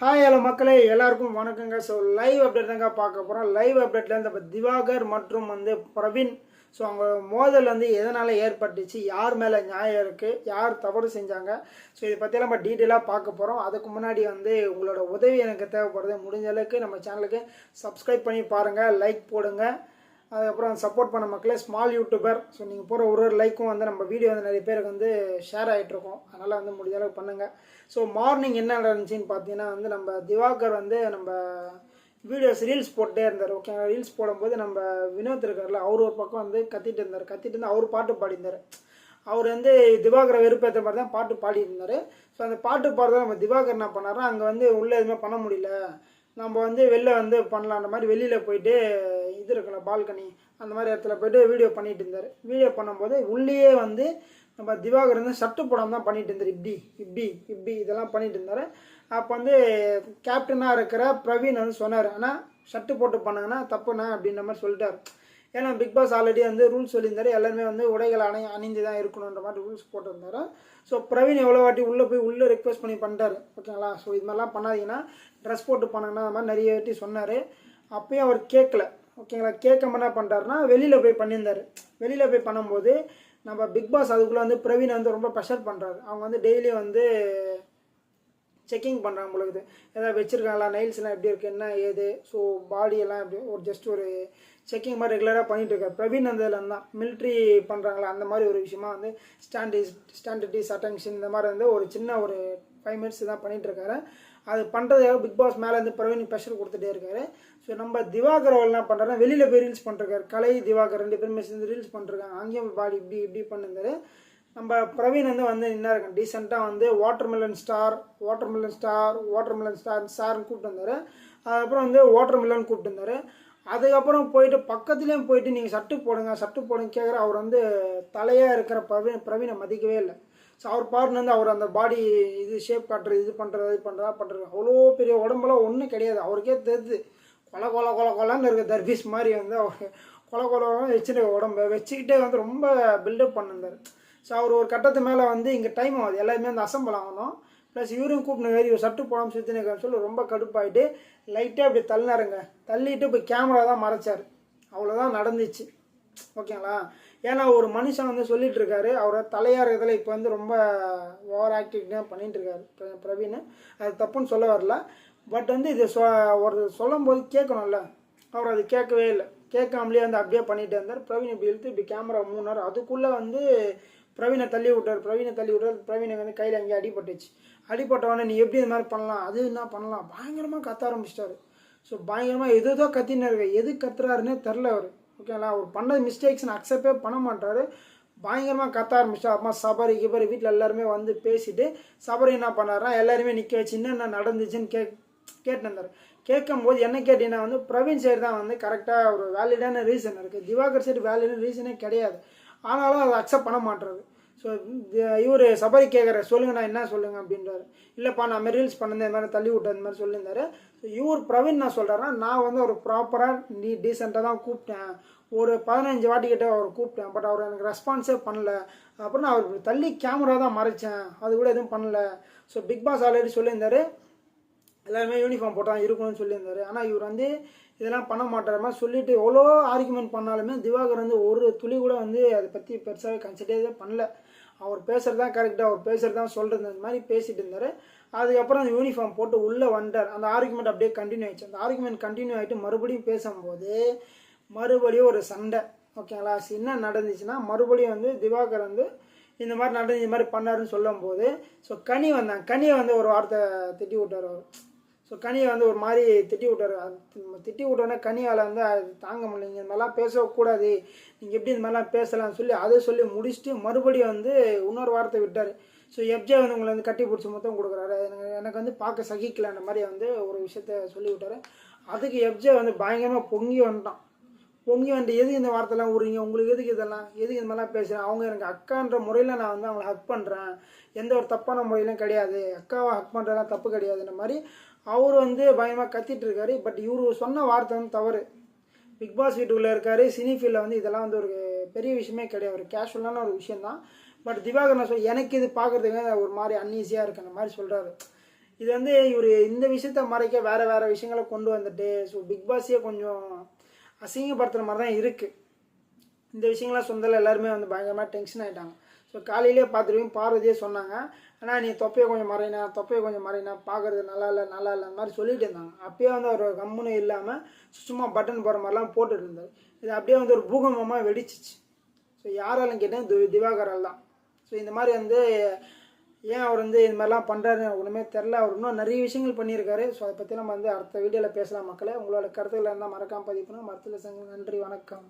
Hi hello மக்களே. எல்லாருக்கும் வணக்கங்க. ஸோ லைவ் அப்டேட் தாங்க பார்க்க போகிறோம் லைவ் அப்டேட்டில் இந்த திவாகர் மற்றும் வந்து பிரவீன். ஸோ அவங்க மோதல் வந்து எதனால் ஏற்பட்டுச்சு? யார் மேலே நியாயம் இருக்குது யார் தவறு செஞ்சாங்க? ஸோ இதை பற்றியெல்லாம் நம்ம டீட்டெயிலாக பார்க்க போகிறோம் அதுக்கு முன்னாடி வந்து உங்களோட உதவி எனக்கு தேவைப்படுது. முடிஞ்ச அளவுக்கு நம்ம சேனலுக்கு சப்ஸ்கிரைப் பண்ணி பாருங்கள் லைக் போடுங்கள் அதுக்கப்புறம் சப்போர்ட் பண்ண மக்களே ஸ்மால் யூடியூபர் ஸோ நீங்கள் போகிற ஒரு ஒரு லைக்கும் வந்து நம்ம வீடியோ வந்து நிறைய பேருக்கு வந்து ஷேர் ஆகிட்ருக்கோம் அதனால் வந்து முடிஞ்ச அளவுக்கு பண்ணுங்கள் ஸோ மார்னிங் என்ன நடந்துச்சின்னு பார்த்தீங்கன்னா வந்து நம்ம திவாகர் வந்து நம்ம வீடியோஸ் ரீல்ஸ் போட்டே இருந்தார். ஓகே ரீல்ஸ் போடும்போது நம்ம வினோத் இருக்கார்ல அவர் ஒரு பக்கம் வந்து கத்திட்டு இருந்தார். கத்திட்டு இருந்து அவர் பாட்டு பாடியிருந்தார். அவர் வந்து திவாகரை வெறுப்பேற்ற மாதிரி தான் பாட்டு பாடியிருந்தார். ஸோ அந்த பாட்டு பாடுறத நம்ம திவாகர் என்ன பண்ணாருன்னா அங்கே வந்து உள்ளே எதுவுமே பண்ண முடியல. நம்ம வந்து வெளில வந்து பண்ணலான்ற மாதிரி வெளியில் போயிட்டு இது இருக்குல்ல பால்கனி அந்த மாதிரி இடத்துல போயிட்டு வீடியோ பண்ணிகிட்டு இருந்தார். வீடியோ பண்ணும்போது உள்ளேயே வந்து நம்ம திவாகர் வந்து சட்டு படம் தான் பண்ணிகிட்டு இருந்தார். இப்படி இப்படி இப்படி இதெல்லாம் பண்ணிகிட்டு இருந்தார். அப்போ வந்து கேப்டனாக இருக்கிற பிரவீன் வந்து சொன்னார். ஆனால் ஷர்ட்டு போட்டு பண்ணாங்கன்னா தப்புண்ணா அப்படின்ற மாதிரி சொல்லிட்டார். ஏன்னா பிக் பாஸ் ஆல்ரெடி வந்து ரூல்ஸ் சொல்லியிருந்தாரு. எல்லாருமே வந்து உடைகள் அணி அணிந்து தான் இருக்கணுன்ற மாதிரி ரூல்ஸ் போட்டிருந்தாரு. ஸோ பிரவீன் எவ்வளோ வாட்டி உள்ளே போய் உள்ளே ரெக்வஸ்ட் பண்ணி பண்ணிட்டாரு. ஓகேங்களா ஸோ இது மாதிரிலாம் பண்ணாதீங்கன்னா ட்ரெஸ் போட்டு பண்ணாங்கன்னா அந்த மாதிரி நிறைய வாட்டி சொன்னார். அப்பயும் அவர் கேட்கல ஓகேங்களா கேட்காம என்ன பண்ணிட்டாருன்னா வெளியில் போய் பண்ணியிருந்தாரு. வெளியில் போய் பண்ணும்போது நம்ம பிக் பாஸ் அதுக்குள்ளே வந்து பிரவீன் வந்து ரொம்ப ப்ரெஷர் பண்ணுறாரு அவங்க வந்து டெய்லி வந்து செக்கிங் பண்ணுறாங்க உங்களுக்கு ஏதாவது வச்சுருக்காங்களா? நைல்ஸ்லாம் எப்படி இருக்குது என்ன ஏது? ஸோ பாடியெல்லாம் எப்படி? ஒரு ஜஸ்ட் ஒரு செக்கிங் மாதிரி ரெகுலராக பண்ணிகிட்டு இருக்கார். பிரவீன் அந்த இதில் தான். மிலிட்ரி பண்ணுறாங்களா அந்த மாதிரி ஒரு விஷயமா வந்து ஸ்டாண்டிஸ் ஸ்டாண்டர்டிஸ் அட்டென்ஷன் இந்த மாதிரி வந்து ஒரு சின்ன ஒரு ஃபைவ் மினிட்ஸ் தான் பண்ணிகிட்டு இருக்காரு. அது பண்ணுறதுக்காக பிக் பாஸ் மேலே வந்து பிரவீன் ப்ரெஷர் கொடுத்துட்டே இருக்காரு. ஸோ நம்ம திவாகர் அவள் என்ன பண்ணுறாருன்னா வெளியில் போய் ரீல்ஸ் பண்ணிருக்காரு கலை திவாகர் ரெண்டு பேருமே சேர்ந்து ரீல்ஸ் பண்ணிருக்காங்க அங்கேயும் பாடி இப்படி இப்படி பண்ணிருந்தாரு நம்ம பிரவீன் வந்து வந்து என்ன இருக்கான் டீசெண்டாக வந்து watermelon star watermelon star watermelon star ஸ்டார்னு கூப்பிட்டு வந்தார். அதுக்கப்புறம் வந்து வாட்டர்மெலன் கூப்பிட்டு வந்தார். அதுக்கப்புறம் போயிட்டு பக்கத்துலேயும் போயிட்டு நீங்கள் சட்டு போடுங்க சட்டு போடுங்க கேட்குற அவர் வந்து தலையாக இருக்கிற பிரவீன் பிரவீனை மதிக்கவே இல்லை. ஸோ அவர் பாருன்னு வந்து அவர் அந்த பாடி இது ஷேப் காட்டுறது இது பண்ணுறது இது பண்ணுறதா பண்ணுறது அவ்வளோ பெரிய உடம்புலாம் ஒன்றும் கிடையாது. அவருக்கே தெரியுது கொல கொல கொல கொலன்னு இருக்க தர்பீஸ் மாதிரி வந்து அவர் கொல கொலன்னு வச்சுட்டு உடம்ப வச்சுக்கிட்டே வந்து ரொம்ப பில்டப் பண்ணிருந்தார். ஸோ அவர் ஒரு கட்டத்து மேலே வந்து இங்கே டைம் ஆகுது. எல்லாருமே வந்து அசம்பிள் ஆகணும். ப்ளஸ் இவரும் கூப்பிட்டு வேறு இவர் சட்டு போடாமல் சுற்றினுக்கான்னு சொல்லி ரொம்ப கடுப்பாயிட்டு லைட்டாக இப்படி தள்ளினாருங்க. தள்ளிட்டு இப்போ கேமரா தான் மறைச்சார். அவ்வளோதான் நடந்துச்சு. ஓகேங்களா? ஏன்னா ஒரு மனுஷன் வந்து சொல்லிட்டு இருக்காரு. அவரை தலையாக இருக்கிறதுல இப்போ வந்து ரொம்ப ஓவர் ஆக்டிவிட்டி பண்ணிட்டு இருக்காரு. பிரவீன். அது தப்புன்னு சொல்ல வரல. பட் வந்து இது சொ ஒரு சொல்லும் போது கேட்கணும்ல. அவர் அது கேட்கவே இல்லை. கேட்காமலே வந்து அப்படியே பண்ணிட்டு இருந்தார். பிரவீன் இப்படி இழுத்து இப்படி கேமரா மூணார் அதுக்குள்ளே வந்து பிரவீனை தள்ளி விட்டார். பிரவீனை தள்ளி விட்டார். பிரவீனுக்கு வந்து கையில் அங்கேயே அடிபட்டுச்சு அடிபட்டவொடனே நீ எப்படி இது மாதிரி பண்ணலாம்? அது என்ன பண்ணலாம்? பயங்கரமாக கத்த ஆரம்பிச்சிட்டாரு. ஸோ பயங்கரமாக எது ஏதோ கத்தினாரு எது கத்துறாருன்னே தெரில அவர். ஓகேங்களா அவர் பண்ண மிஸ்டேக்ஸ் அக்செப்டே பண்ண மாட்டாரு. பயங்கரமாக கத்த ஆரம்பிச்சிட்டா அம்மா சபரி கிபரி வீட்டில் எல்லாருமே வந்து பேசிட்டு சபரி என்ன பண்ணாரா எல்லாருமே நிற்க வச்சு என்னென்ன நடந்துச்சுன்னு கே கேட்டுருந்தார் கேட்கும்போது என்ன கேட்டீங்கன்னா வந்து பிரவீன் சைடு தான் வந்து கரெக்டாக ஒரு வேலிடான ரீசன் இருக்குது திவாகர் சைடு வேலிடான ரீசனே கிடையாது. ஆனாலும் அதை அக்செப்ட் பண்ண மாட்டுறது. ஸோ இவர் சபரி கேட்குற சொல்லுங்க நான் என்ன சொல்லுங்கள் அப்படின்றாரு. இல்லைப்பா நான் மாதிரி ரீல்ஸ் பண்ணது இந்த மாதிரி தள்ளி விட்டது இந்த மாதிரி சொல்லியிருந்தாரு. ஸோ இவர் பிரவீன் நான் சொல்கிறேன்னா நான் வந்து ஒரு ப்ராப்பராக நீ டீசெண்டாக தான் கூப்பிட்டேன். ஒரு பதினஞ்சு வாட்டிக்கிட்ட அவர் கூப்பிட்டேன். பட் அவர் எனக்கு ரெஸ்பான்ஸே பண்ணல. அப்புறம் நான் அவர் தள்ளி கேமரா தான் மறைச்சேன். அது கூட எதுவும் பண்ணல. ஸோ பிக் பாஸ் ஆல்ரெடி சொல்லியிருந்தாரு. எல்லாருமே யூனிஃபார்ம் போட்டால் இருக்கணும்னு சொல்லியிருந்தாரு. ஆனால் இவர் வந்து இதெல்லாம் பண்ண மாட்டார். மாதிரி சொல்லிட்டு எவ்வளோ ஆர்குமெண்ட் பண்ணாலுமே திவாகர் வந்து ஒரு துளி கூட வந்து அதை பற்றி பெருசாகவே கன்சிடரே பண்ணல. அவர் பேசுகிறது தான் கரெக்டாக அவர் பேசுகிறது தான் சொல்கிறது அந்த மாதிரி பேசிட்டு இருந்தார். அதுக்கப்புறம் அந்த யூனிஃபார்ம் போட்டு உள்ளே வந்தார் அந்த ஆர்குமெண்ட் அப்படியே கண்டினியூ ஆயிடுச்சு. அந்த ஆர்குமெண்ட் கண்டினியூ ஆகிட்டு மறுபடியும் பேசும்போது மறுபடியும் ஒரு சண்டை. ஓகேங்களா என்ன நடந்துச்சுன்னா மறுபடியும் வந்து திவாகர் வந்து இந்த மாதிரி நடந்து இந்த மாதிரி பண்ணாருன்னு சொல்லும்போது ஸோ கனி வந்தாங்க கனியை வந்து ஒரு வார்த்தை திட்டி விட்டார் அவர். ஸோ கனியை வந்து ஒரு மாதிரி திட்டி விட்டாரு. திட்டி விட்டோன்னே கனியால் வந்து அது தாங்க நீங்கள் இந்த மாதிரிலாம் பேசக்கூடாது நீங்கள் எப்படி இந்த மாதிரிலாம் பேசலாம்னு சொல்லி அதை சொல்லி முடிச்சுட்டு மறுபடியும் வந்து இன்னொரு வார்த்தை விட்டார். ஸோ எப்ஜே வந்து உங்களை வந்து கட்டி பிடிச்சி மொத்தம் கொடுக்குறாரு. எனக்கு எனக்கு வந்து பார்க்க சகிக்கலன்ற மாதிரி வந்து ஒரு விஷயத்த சொல்லி விட்டார் அதுக்கு எப்ஜே வந்து பயங்கரமாக பொங்கி வந்துட்டான். பொங்கி வந்து எதுக்கு இந்த வார்த்தைலாம் விடுறீங்க உங்களுக்கு எதுக்கு இதெல்லாம்? எதுக்கு இந்த மாதிரிலாம் பேசுகிறேன் அவங்க எனக்கு அக்கான்ற முறையில் நான் வந்து அவங்கள ஹக் பண்ணுறேன் எந்த ஒரு தப்பான முறையிலும் கிடையாது. அக்காவை ஹக் பண்ணுறதுலாம் தப்பு கிடையாதுன்ற மாதிரி அவர் வந்து பயமாக கத்திட்டு இருக்காரு. பட் இவர் சொன்ன வார்த்தை வந்து தவறு. பிக் பாஸ் வீட்டுக்குள்ளே இருக்காரு. சினி ஃபீல்டில் வந்து இதெல்லாம் வந்து ஒரு பெரிய விஷயமே கிடையாது. ஒரு கேஷுவலான ஒரு விஷயந்தான் பட் திவாகர் நான் சொல் எனக்கு இது பார்க்குறதுக்கு ஒரு மாதிரி அன்ஈஸியாக இருக்கு. அந்த மாதிரி சொல்கிறாரு இது வந்து இவர் இந்த விஷயத்த மறைக்க வேறு வேறு விஷயங்களை கொண்டு வந்துட்டு ஸோ பிக் பாஸே கொஞ்சம் அசிங்கப்படுத்துகிற மாதிரி தான் இருக்குது இந்த விஷயங்கள்லாம் சொந்தல எல்லாருமே வந்து பயங்கரமாக டென்ஷன் ஆகிட்டாங்க ஸோ காலையிலே பார்த்துருவீங்க பார்வதியே சொன்னாங்க. ஆனால் நீ தொப்பையை கொஞ்சம் மறையினா தொப்பையை கொஞ்சம் மறையினா பார்க்குறது நல்லா இல்லை நல்லா இல்லை அந்த மாதிரி சொல்லிட்டு இருந்தாங்க. அப்பயே வந்து அவர் கம்முன்னு இல்லாமல் சும்மா பட்டன் போகிற மாதிரிலாம் போட்டுட்டு இருந்தார். இது அப்படியே வந்து ஒரு பூகம்பமாக வெடிச்சிச்சு. ஸோ யாராலும் கேட்டேன் தி திவாகரால் தான் ஸோ இந்த மாதிரி வந்து ஏன் அவர் வந்து இது மாதிரிலாம் பண்ணுறாருன்னு ஒன்றுமே தெரில அவர் இன்னும் நிறைய விஷயங்கள் பண்ணியிருக்காரு. ஸோ அதை பற்றி நம்ம வந்து அடுத்த வீடியோவில் பேசலாம் மக்களை. உங்களோட கருத்துக்களை இருந்தால் மறக்காம பதிவு பண்ணுங்கள் மருத்துவ சங்கம் நன்றி வணக்கம்.